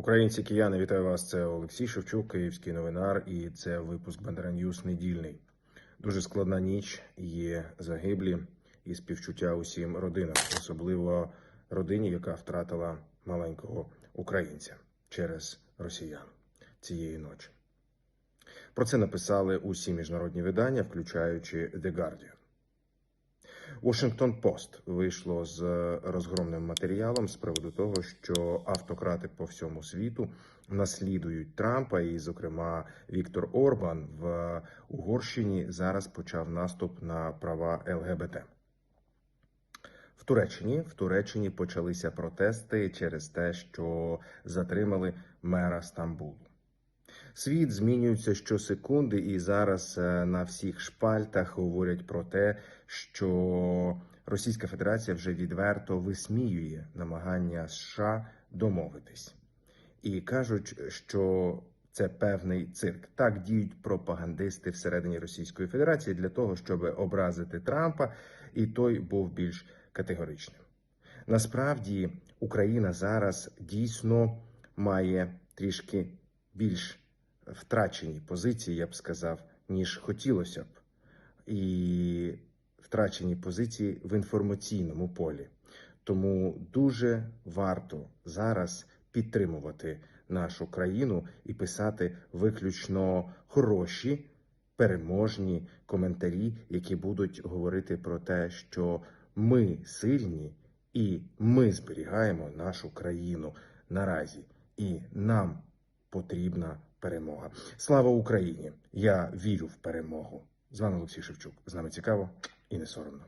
Українці кияни, вітаю вас. Це Олексій Шевчук, Київський новинар, і це випуск Бандера Ньюс недільний. Дуже складна ніч. Є загиблі і співчуття усім родинам, особливо родині, яка втратила маленького українця через росіян цієї ночі. Про це написали усі міжнародні видання, включаючи The Guardian. Washington Post вийшло з розгромним матеріалом з приводу того, що автократи по всьому світу наслідують Трампа, і, зокрема, Віктор Орбан в Угорщині зараз почав наступ на права ЛГБТ. В Туреччині в Туреччині почалися протести через те, що затримали мера Стамбулу. Світ змінюється щосекунди, і зараз е, на всіх шпальтах говорять про те, що Російська Федерація вже відверто висміює намагання США домовитись, і кажуть, що це певний цирк. Так діють пропагандисти всередині Російської Федерації для того, щоб образити Трампа, і той був більш категоричним. Насправді Україна зараз дійсно має трішки більш втрачені позиції, я б сказав, ніж хотілося б, і втрачені позиції в інформаційному полі. Тому дуже варто зараз підтримувати нашу країну і писати виключно хороші переможні коментарі, які будуть говорити про те, що ми сильні і ми зберігаємо нашу країну наразі, і нам потрібна перемога. Слава Україні! Я вірю в перемогу. З вами Олексій Шевчук. З нами цікаво і не соромно.